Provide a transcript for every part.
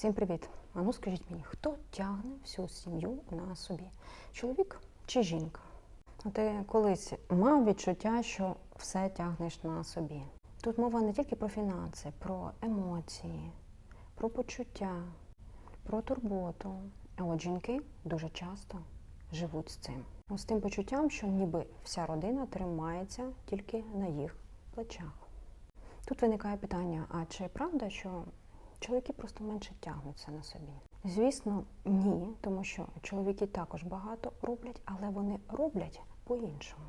Всім привіт! А ну скажіть мені, хто тягне всю сім'ю на собі? Чоловік чи жінка? Ти колись мав відчуття, що все тягнеш на собі. Тут мова не тільки про фінанси, про емоції, про почуття, про турботу. А от жінки дуже часто живуть з цим. З тим почуттям, що ніби вся родина тримається тільки на їх плечах. Тут виникає питання: а чи правда, що чоловіки просто менше тягнуться на собі? Звісно, ні, тому що чоловіки також багато роблять, але вони роблять по-іншому.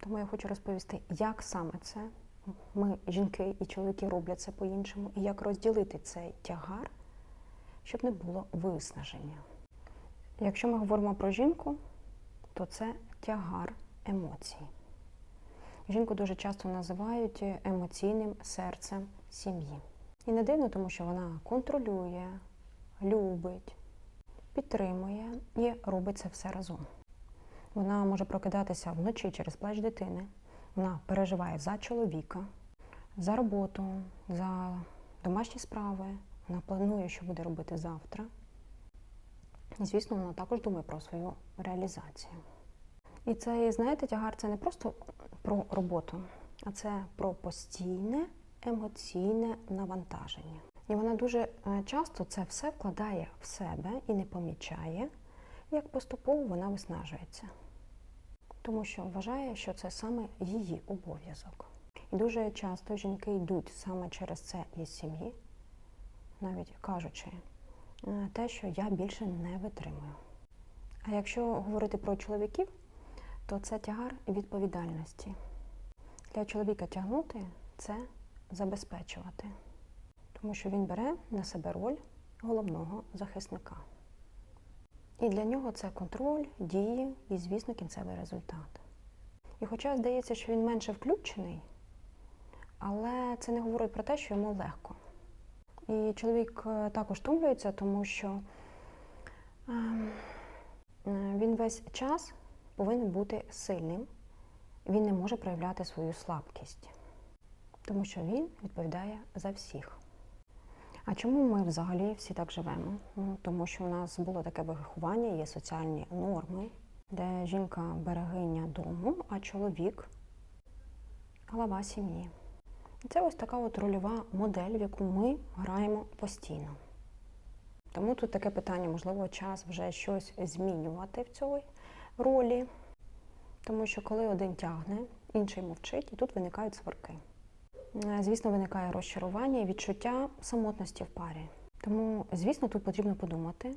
Тому я хочу розповісти, як саме це ми, жінки і чоловіки, роблять це по-іншому, і як розділити цей тягар, щоб не було виснаження. Якщо ми говоримо про жінку, то це тягар емоцій. Жінку дуже часто називають емоційним серцем сім'ї. І не дивно, тому що вона контролює, любить, підтримує і робить це все разом. Вона може прокидатися вночі через плач дитини. Вона переживає за чоловіка, за роботу, за домашні справи. Вона планує, що буде робити завтра. І, звісно, вона також думає про свою реалізацію. І цей, знаєте, тягар це не просто про роботу, а це про постійне емоційне навантаження. І вона дуже е, часто це все вкладає в себе і не помічає, як поступово вона виснажується. Тому що вважає, що це саме її обов'язок. І дуже часто жінки йдуть саме через це із сім'ї, навіть кажучи е, те, що я більше не витримую. А якщо говорити про чоловіків, то це тягар відповідальності. Для чоловіка тягнути це забезпечувати, тому що він бере на себе роль головного захисника. І для нього це контроль, дії і, звісно, кінцевий результат. І хоча здається, що він менше включений, але це не говорить про те, що йому легко. І чоловік е, також тумлюється, тому що ем, е, він весь час повинен бути сильним, він не може проявляти свою слабкість, тому що він відповідає за всіх. А чому ми взагалі всі так живемо? Ну, Тому що у нас було таке виховання, є соціальні норми, де жінка берегиня дому, а чоловік глава сім'ї. Це ось така от рольова модель, в яку ми граємо постійно. Тому тут таке питання, можливо, час вже щось змінювати в цій ролі. Тому що коли один тягне, інший мовчить, і тут виникають сварки. Е, Звісно, виникає розчарування і відчуття самотності в парі. Тому, звісно, тут потрібно подумати,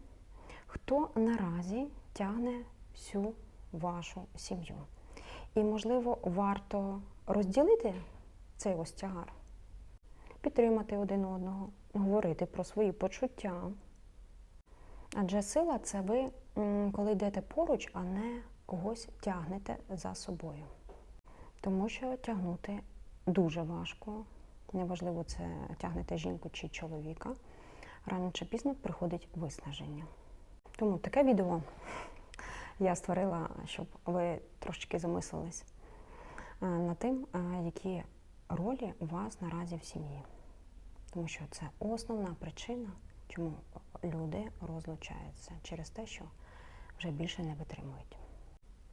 хто наразі тягне всю вашу сім'ю. І, можливо, варто розділити цей ось тягар, підтримати один одного, говорити про свої почуття. Адже сила це ви, коли йдете поруч, а не когось тягнете за собою. Тому що тягнути дуже важко. Неважливо, це тягнете жінку чи чоловіка. Рано чи пізно приходить виснаження. Тому таке відео я створила, щоб ви трошечки замислились е, над тим, е, які ролі у вас наразі в сім'ї. Тому що це основна причина, чому люди розлучаються через те, що вже більше не витримують.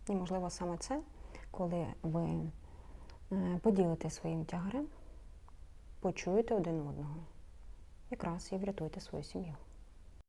І, можливо, саме це, коли ви е, поділите своїм тягарем, почуєте один одного, якраз і врятуйте свою сім'ю.